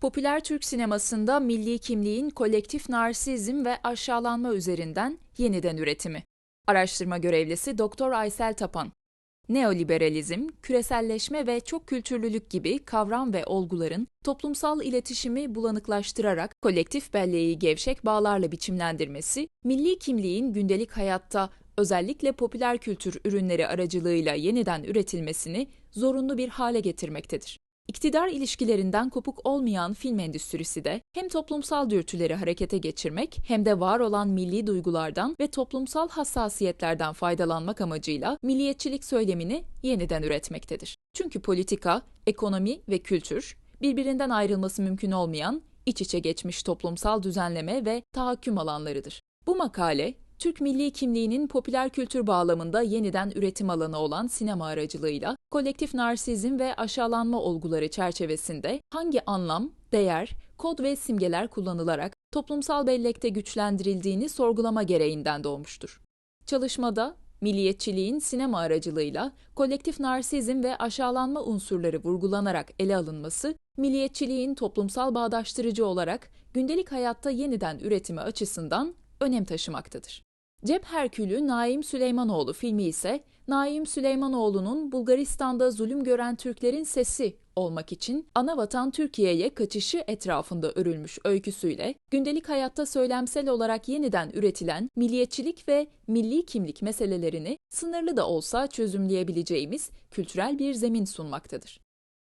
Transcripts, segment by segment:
Popüler Türk sinemasında milli kimliğin kolektif narsizm ve aşağılanma üzerinden yeniden üretimi. Araştırma görevlisi Doktor Aysel Tapan. Neoliberalizm, küreselleşme ve çok kültürlülük gibi kavram ve olguların toplumsal iletişimi bulanıklaştırarak kolektif belleği gevşek bağlarla biçimlendirmesi, milli kimliğin gündelik hayatta özellikle popüler kültür ürünleri aracılığıyla yeniden üretilmesini zorunlu bir hale getirmektedir. İktidar ilişkilerinden kopuk olmayan film endüstrisi de hem toplumsal dürtüleri harekete geçirmek hem de var olan milli duygulardan ve toplumsal hassasiyetlerden faydalanmak amacıyla milliyetçilik söylemini yeniden üretmektedir. Çünkü politika, ekonomi ve kültür birbirinden ayrılması mümkün olmayan iç içe geçmiş toplumsal düzenleme ve tahakküm alanlarıdır. Bu makale Türk milli kimliğinin popüler kültür bağlamında yeniden üretim alanı olan sinema aracılığıyla kolektif narsizm ve aşağılanma olguları çerçevesinde hangi anlam, değer, kod ve simgeler kullanılarak toplumsal bellekte güçlendirildiğini sorgulama gereğinden doğmuştur. Çalışmada milliyetçiliğin sinema aracılığıyla kolektif narsizm ve aşağılanma unsurları vurgulanarak ele alınması, milliyetçiliğin toplumsal bağdaştırıcı olarak gündelik hayatta yeniden üretimi açısından önem taşımaktadır. Cep Herkülü Naim Süleymanoğlu filmi ise Naim Süleymanoğlu'nun Bulgaristan'da zulüm gören Türklerin sesi olmak için ana vatan Türkiye'ye kaçışı etrafında örülmüş öyküsüyle gündelik hayatta söylemsel olarak yeniden üretilen milliyetçilik ve milli kimlik meselelerini sınırlı da olsa çözümleyebileceğimiz kültürel bir zemin sunmaktadır.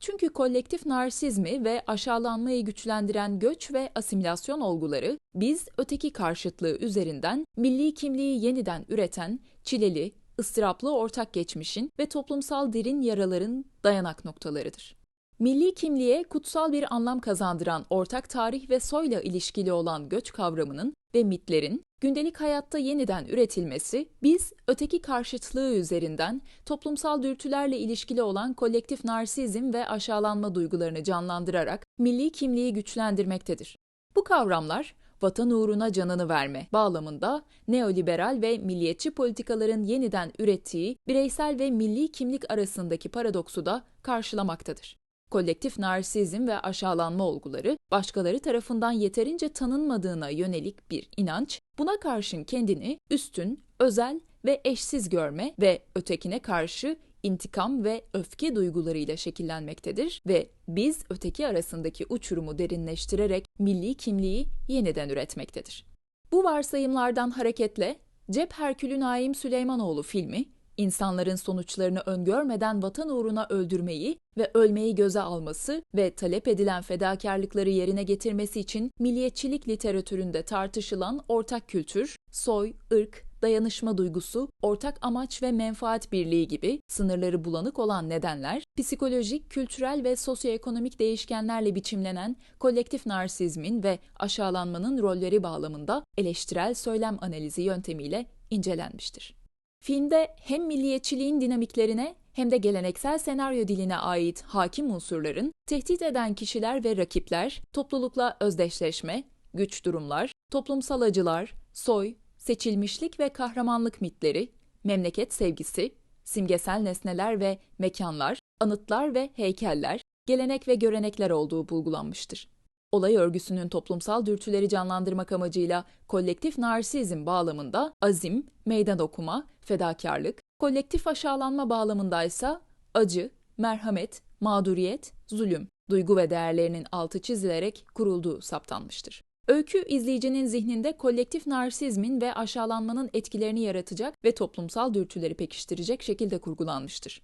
Çünkü kolektif narsizmi ve aşağılanmayı güçlendiren göç ve asimilasyon olguları biz öteki karşıtlığı üzerinden milli kimliği yeniden üreten çileli, ıstıraplı ortak geçmişin ve toplumsal derin yaraların dayanak noktalarıdır. Milli kimliğe kutsal bir anlam kazandıran ortak tarih ve soyla ilişkili olan göç kavramının ve mitlerin gündelik hayatta yeniden üretilmesi, biz öteki karşıtlığı üzerinden toplumsal dürtülerle ilişkili olan kolektif narsizm ve aşağılanma duygularını canlandırarak milli kimliği güçlendirmektedir. Bu kavramlar vatan uğruna canını verme bağlamında neoliberal ve milliyetçi politikaların yeniden ürettiği bireysel ve milli kimlik arasındaki paradoksu da karşılamaktadır kolektif narsizm ve aşağılanma olguları, başkaları tarafından yeterince tanınmadığına yönelik bir inanç, buna karşın kendini üstün, özel ve eşsiz görme ve ötekine karşı intikam ve öfke duygularıyla şekillenmektedir ve biz öteki arasındaki uçurumu derinleştirerek milli kimliği yeniden üretmektedir. Bu varsayımlardan hareketle Cep Herkülü Naim Süleymanoğlu filmi insanların sonuçlarını öngörmeden vatan uğruna öldürmeyi ve ölmeyi göze alması ve talep edilen fedakarlıkları yerine getirmesi için milliyetçilik literatüründe tartışılan ortak kültür, soy, ırk, dayanışma duygusu, ortak amaç ve menfaat birliği gibi sınırları bulanık olan nedenler, psikolojik, kültürel ve sosyoekonomik değişkenlerle biçimlenen kolektif narsizmin ve aşağılanmanın rolleri bağlamında eleştirel söylem analizi yöntemiyle incelenmiştir. Filmde hem milliyetçiliğin dinamiklerine hem de geleneksel senaryo diline ait hakim unsurların tehdit eden kişiler ve rakipler, toplulukla özdeşleşme, güç durumlar, toplumsal acılar, soy, seçilmişlik ve kahramanlık mitleri, memleket sevgisi, simgesel nesneler ve mekanlar, anıtlar ve heykeller, gelenek ve görenekler olduğu bulgulanmıştır. Olay örgüsünün toplumsal dürtüleri canlandırmak amacıyla kolektif narsizm bağlamında azim, meydan okuma, fedakarlık, kolektif aşağılanma bağlamında ise acı, merhamet, mağduriyet, zulüm, duygu ve değerlerinin altı çizilerek kurulduğu saptanmıştır. Öykü izleyicinin zihninde kolektif narsizmin ve aşağılanmanın etkilerini yaratacak ve toplumsal dürtüleri pekiştirecek şekilde kurgulanmıştır.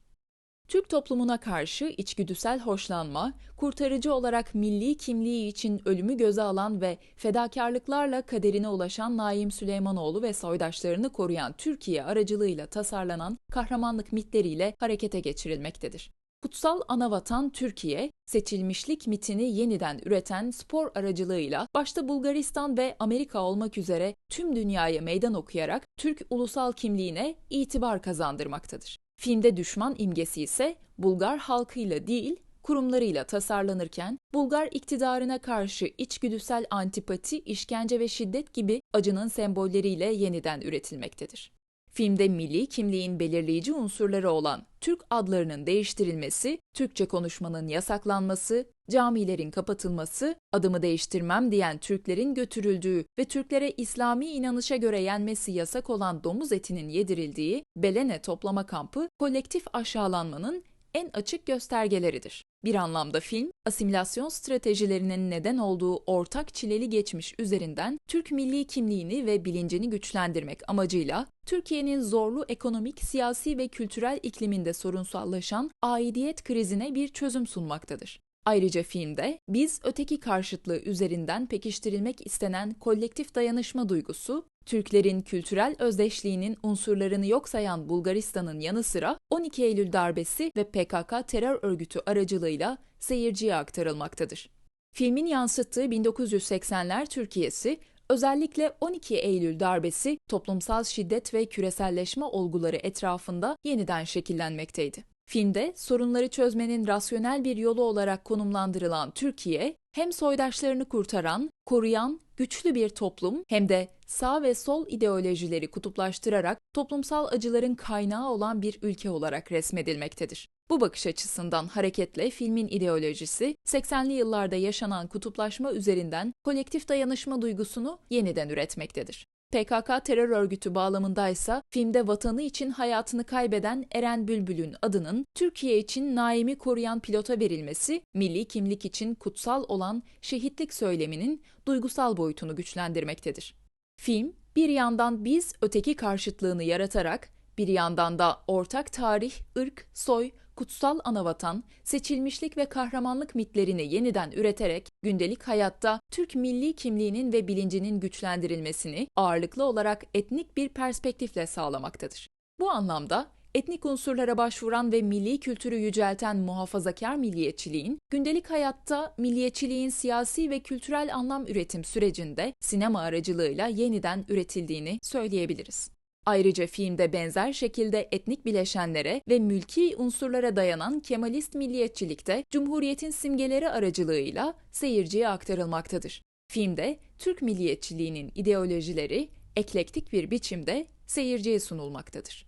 Türk toplumuna karşı içgüdüsel hoşlanma, kurtarıcı olarak milli kimliği için ölümü göze alan ve fedakarlıklarla kaderine ulaşan Naim Süleymanoğlu ve soydaşlarını koruyan Türkiye aracılığıyla tasarlanan kahramanlık mitleriyle harekete geçirilmektedir. Kutsal Anavatan Türkiye, seçilmişlik mitini yeniden üreten spor aracılığıyla başta Bulgaristan ve Amerika olmak üzere tüm dünyaya meydan okuyarak Türk ulusal kimliğine itibar kazandırmaktadır. Filmde düşman imgesi ise Bulgar halkıyla değil, kurumlarıyla tasarlanırken Bulgar iktidarına karşı içgüdüsel antipati, işkence ve şiddet gibi acının sembolleriyle yeniden üretilmektedir. Filmde milli kimliğin belirleyici unsurları olan Türk adlarının değiştirilmesi, Türkçe konuşmanın yasaklanması, camilerin kapatılması, adımı değiştirmem diyen Türklerin götürüldüğü ve Türklere İslami inanışa göre yenmesi yasak olan domuz etinin yedirildiği Belene toplama kampı kolektif aşağılanmanın en açık göstergeleridir. Bir anlamda film, asimilasyon stratejilerinin neden olduğu ortak çileli geçmiş üzerinden Türk milli kimliğini ve bilincini güçlendirmek amacıyla Türkiye'nin zorlu ekonomik, siyasi ve kültürel ikliminde sorunsallaşan aidiyet krizine bir çözüm sunmaktadır. Ayrıca filmde biz öteki karşıtlığı üzerinden pekiştirilmek istenen kolektif dayanışma duygusu, Türklerin kültürel özdeşliğinin unsurlarını yok sayan Bulgaristan'ın yanı sıra 12 Eylül darbesi ve PKK terör örgütü aracılığıyla seyirciye aktarılmaktadır. Filmin yansıttığı 1980'ler Türkiye'si özellikle 12 Eylül darbesi toplumsal şiddet ve küreselleşme olguları etrafında yeniden şekillenmekteydi. Filmde sorunları çözmenin rasyonel bir yolu olarak konumlandırılan Türkiye, hem soydaşlarını kurtaran, koruyan, güçlü bir toplum hem de sağ ve sol ideolojileri kutuplaştırarak toplumsal acıların kaynağı olan bir ülke olarak resmedilmektedir. Bu bakış açısından hareketle filmin ideolojisi 80'li yıllarda yaşanan kutuplaşma üzerinden kolektif dayanışma duygusunu yeniden üretmektedir. PKK terör örgütü bağlamındaysa filmde vatanı için hayatını kaybeden Eren Bülbül'ün adının Türkiye için Naim'i koruyan pilota verilmesi, milli kimlik için kutsal olan şehitlik söyleminin duygusal boyutunu güçlendirmektedir. Film, bir yandan biz öteki karşıtlığını yaratarak, bir yandan da ortak tarih, ırk, soy, kutsal anavatan, seçilmişlik ve kahramanlık mitlerini yeniden üreterek gündelik hayatta Türk milli kimliğinin ve bilincinin güçlendirilmesini ağırlıklı olarak etnik bir perspektifle sağlamaktadır. Bu anlamda etnik unsurlara başvuran ve milli kültürü yücelten muhafazakar milliyetçiliğin, gündelik hayatta milliyetçiliğin siyasi ve kültürel anlam üretim sürecinde sinema aracılığıyla yeniden üretildiğini söyleyebiliriz. Ayrıca filmde benzer şekilde etnik bileşenlere ve mülki unsurlara dayanan Kemalist milliyetçilikte Cumhuriyet'in simgeleri aracılığıyla seyirciye aktarılmaktadır. Filmde Türk milliyetçiliğinin ideolojileri eklektik bir biçimde seyirciye sunulmaktadır.